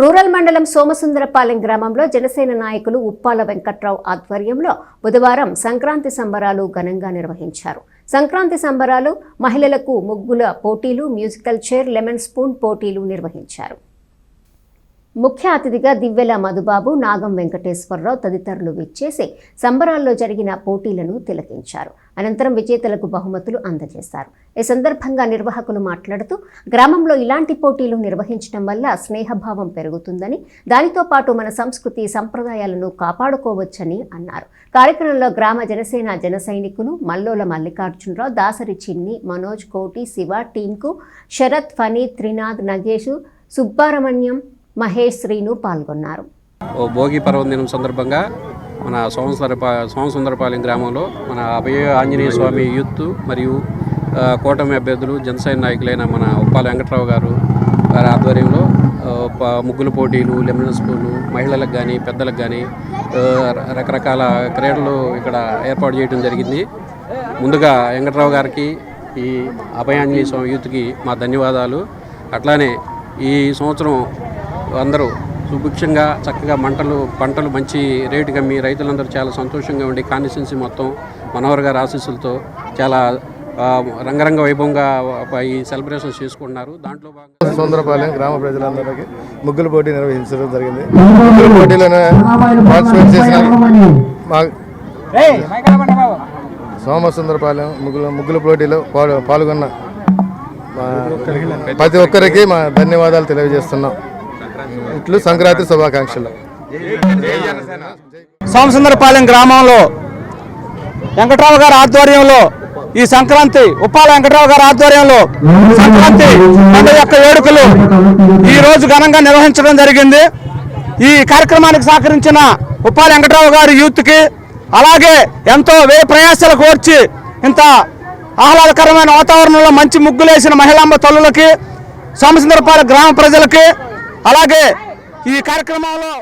Rural మండలం సోమసుందరపాలెం గ్రామంలో జనసేన నాయకులు ఉప్పాల వెంకట్రావు ఆధ్వర్యంలో బుధవారం సంక్రాంతి సంబరాలు ఘనంగా నిర్వహించారు. సంక్రాంతి సంబరాలు మహిళలకు ముగ్గుల పోటీలు మ్యూజికల్ చైర్ లెమన్ స్పూన్ పోటీలు నిర్వహించారు. ముఖ్య అతిథిగా దివ్వెల మధుబాబు నాగం వెంకటేశ్వరరావు తదితరులు విచ్చేసి సంబరాల్లో జరిగిన పోటీలను తిలకించారు. అనంతరం విజేతలకు బహుమతులు అందజేశారు. ఈ సందర్భంగా నిర్వాహకులు మాట్లాడుతూ గ్రామంలో ఇలాంటి పోటీలు నిర్వహించడం వల్ల స్నేహభావం పెరుగుతుందని దానితో పాటు మన సంస్కృతి సంప్రదాయాలను కాపాడుకోవచ్చని అన్నారు. కార్యక్రమంలో గ్రామ జనసేన జన సైనికులు మల్లోల మల్లికార్జునరావు దాసరి చిన్ని మనోజ్ కోటి శివ టీంకు శరత్ ఫనీ త్రినాథ్ నగేష్ సుబ్బారమణ్యం మహేష్ శ్రీను పాల్గొన్నారు. ఓ భోగి పర్వదినం సందర్భంగా మన సోమసుందరపా సోమసుందరపాలెం గ్రామంలో మన అభయ ఆంజనేయ స్వామి యూత్ మరియు కూటమి అభ్యర్థులు జనసేన నాయకులైన మన ఉప్పాల వెంకట్రావు గారు వారి ఆధ్వర్యంలో ముగ్గులు ముగ్గుల పోటీలు లెమినల్ స్కూలు మహిళలకు కానీ పెద్దలకు కానీ రకరకాల క్రీడలు ఇక్కడ ఏర్పాటు చేయడం జరిగింది. ముందుగా వెంకట్రావు గారికి ఈ అభయాంజనేయ స్వామి యూత్కి మా ధన్యవాదాలు. అట్లానే ఈ సంవత్సరం అందరూ సుభిక్షంగా చక్కగా మంటలు పంటలు మంచి రేటుకి అమ్మి రైతులందరూ చాలా సంతోషంగా ఉండి కాన్స్టిట్యున్సీ మొత్తం మనోహర్ గారి ఆశీస్సులతో చాలా రంగరంగ వైభవంగా ఈ సెలబ్రేషన్స్ చేసుకుంటున్నారు. దాంట్లో భాగంగా సుందరపాలెం గ్రామ ప్రజలందరికీ ముగ్గుల పోటీ నిర్వహించడం జరిగింది. ముగ్గుల పోటీలో పార్టిసిపేట్ చేసిన మా సోమసుందరపాలెం ముగ్గుల ముగ్గుల పోటీలో పాల్- పాల్గొన్న మా ప్రతి ఒక్కరికి మా ధన్యవాదాలు తెలియజేస్తున్నాం. ఇట్లు సంక్రాంతి శుభాకాంక్షలు. సోమసుందరపాలెం గ్రామంలో వెంకట్రావు గారి ఆధ్వర్యంలో ఈ సంక్రాంతి ఉప్పాల వెంకట్రావు గారి ఆధ్వర్యంలో సంక్రాంతి పండుగ యొక్క వేడుకలు ఈ రోజు ఘనంగా నిర్వహించడం జరిగింది. ఈ కార్యక్రమానికి సహకరించిన ఉప్పాల వెంకట్రావు గారి యూత్కి అలాగే ఎంతో వ్యయ ప్రయాసాలు కోర్చి ఇంత ఆహ్లాదకరమైన వాతావరణంలో మంచి ముగ్గులేసిన మహిళాంబ తల్లులకి సోమసుందరపాలెం గ్రామ ప్రజలకి అలాగే ఈ కార్యక్రమంలో